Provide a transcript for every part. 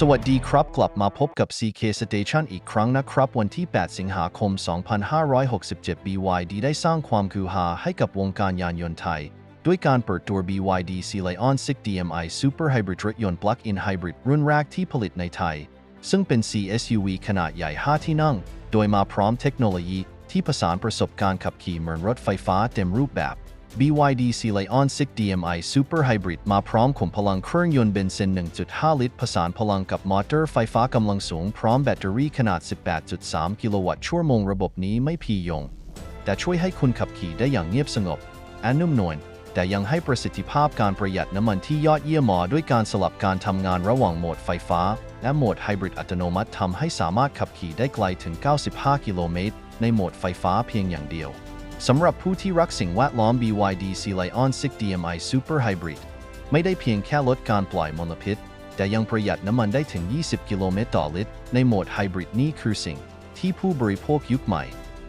สวัสดีครับกลับมาพบกับ CK Station อีกครั้งนะครับ วันที่ 8 สิงหาคม 2567 BYD ได้สร้างความคือฮาให้กับวงการยานยนต์ไทย ด้วยการเปิดตัว BYD C Lion 6 DMI Super Hybrid รถยนต์ Plug-in Hybrid รุ่นแรกที่ผลิตในไทย ซึ่งเป็น CSUV ขนาดใหญ่ 5 ที่นั่ง โดยมาพร้อมเทคโนโลยีที่ผสานประสบการณ์ขับขี่เหมือนรถไฟฟ้าเต็มรูปแบบ BYD C Lion 6 DMI Super Hybrid มาพร้อมขุมพลังเครื่องยนต์เบนซิน 1.5 ลิตร ผสานพลังกับมอเตอร์ไฟฟ้ากำลังสูง พร้อมแบตเตอรี่ขนาด 18.3 กิโลวัตต์ชั่วโมงระบบนี้ไม่พียง แต่ช่วยให้คุณขับขี่ได้อย่างเงียบสงบและนุ่มนวลแต่ยังให้ประสิทธิภาพการประหยัดน้ำมันที่ยอดเยี่ยมหมอด้วยการสลับการทำงานระหว่างโหมดไฟฟ้า และโหมดไฮบริดอัตโนมัติทำให้สามารถขับขี่ได้ไกลถึง 95 กิโลเมตร ในโหมดไฟฟ้าเพียงอย่างเดียว สำหรับผู้ที่รักสิ่งแวดล้อม BYD C Lion 6 DMI Super Hybrid ไม่ได้เพียงแค่ลดการปล่อยมลพิษ แต่ยังประหยัดน้ำมันได้ถึง 20 กิโลเมตรต่อลิตร ในโหมดไฮบริดนี่คือสิ่ง ที่ผู้บริโภคยุคใหม่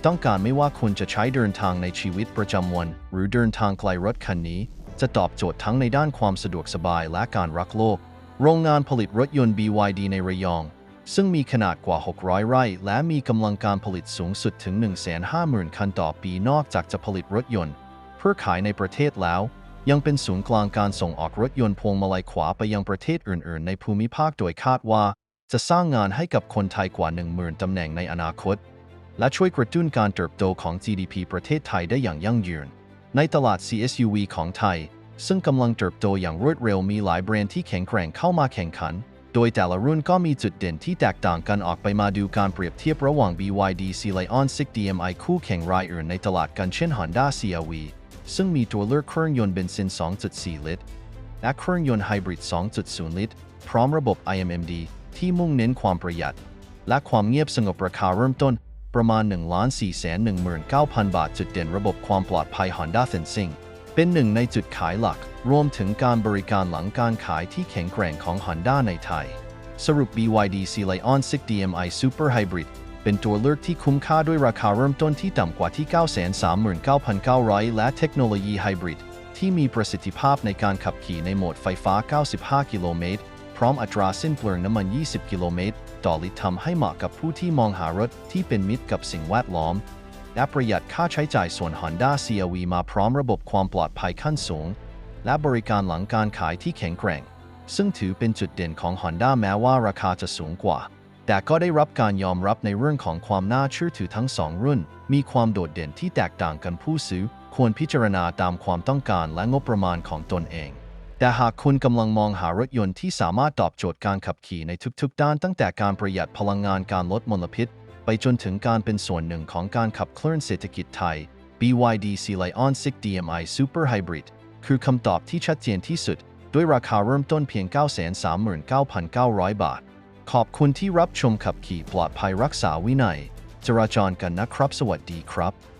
ต้องการไม่ว่าคุณจะใช้เดินทางในชีวิตประจำวัน หรือเดินทางไกลรถคันนี้ จะตอบโจทย์ทั้งในด้านความสะดวกสบายและการรักโลก โรงงานผลิตรถยนต์ BYD ในระยอง ซึ่งมีขนาดกว่า 600 ไร่ และมีกำลังการผลิตสูงสุดถึง 150,000 คันต่อปีนอกจากจะผลิตรถยนต์ เพื่อขายในประเทศแล้ว ยังเป็นศูนย์กลางการส่งออกรถยนต์พวงมาลัยขวาไปยังประเทศอื่น ๆ ในภูมิภาคโดยคาดว่า จะสร้างงานให้กับคนไทยกว่า 10,000ตำแหน่งในอนาคต และช่วยกระตุ้นการเติบโตของ GDP ประเทศไทยได้อย่างยั่งยืน ในตลาด CSUV ของไทย ซึ่งกำลังเติบโตอย่างรวดเร็วมีหลายแบรนด์ที่แข็งแกร่งเข้ามาแข่งขัน โดยแต่ละรุ่นก็มีจุดเด่นที่แตกต่างกันออกไปมาดูการเปรียบเทียบระหว่าง BYD C Lion 6 DMI คู่แข่งรายอื่นในตลาดกันเช่น Honda CR-V ซึ่งมีตัวเลือกเครื่องยนต์เบนซิน 2.4 ลิตร และเครื่องยนต์ไฮบริด 2.0 ลิตร พร้อมระบบ IMMD ที่มุ่งเน้นความประหยัด และความเงียบสงบราคาเริ่มต้นประมาณ 1 4 1 9 0 0 0 บาท จุดเด่นระบบความปลอดภัย Honda Fencing เป็นหนึ่งในจุดขายหลัก รวมถึงการบริการหลังการขายที่แข็งแกร่งของ Honda ในไทย สรุป BYD C Lion 6 DMI Super Hybrid เป็นตัวเลือกที่คุ้มค่าด้วยราคาเริ่มต้นที่ต่ำกว่าที่ 939,900 และเทคโนโลยีไฮบริดที่มีประสิทธิภาพในการขับขี่ในโหมดไฟฟ้า 95 กิโลเมตร พร้อมอัตราสิ้นเปลืองน้ำมัน 20 กิโลเมตร ต่อลิตรทำให้เหมาะกับผู้ที่มองหารถที่เป็นมิตรกับสิ่งแวดล้อม และประหยัดค่าใช้จ่ายส่วน Honda CR-V มาพร้อมระบบความปลอดภัยขั้นสูง และบริการหลังการขายที่แข็งแกร่ง ซึ่งถือเป็นจุดเด่นของ Honda แม้ว่าราคาจะสูงกว่า แต่ก็ได้รับการยอมรับในเรื่องของความน่าเชื่อถือทั้งสองรุ่น มีความโดดเด่นที่แตกต่างกันผู้ซื้อ ควรพิจารณาตามความต้องการและงบประมาณของตนเองแต่หากคุณกำลังมองหารถยนต์ที่สามารถตอบโจทย์การขับขี่ในทุกๆ ด้านตั้งแต่การประหยัดพลังงานการลดมลพิษ ไปจนถึงการเป็นส่วนหนึ่งของการขับเคลื่อนเศรษฐกิจไทย BYD C Lion 6 DMI Super Hybrid คือคำตอบที่ชัดเจนที่สุด ด้วยราคาเริ่มต้นเพียง 939,900 บาท ขอบคุณที่รับชมขับขี่ปลอดภัยรักษาวินัย จราจรกันนะครับ สวัสดีครับ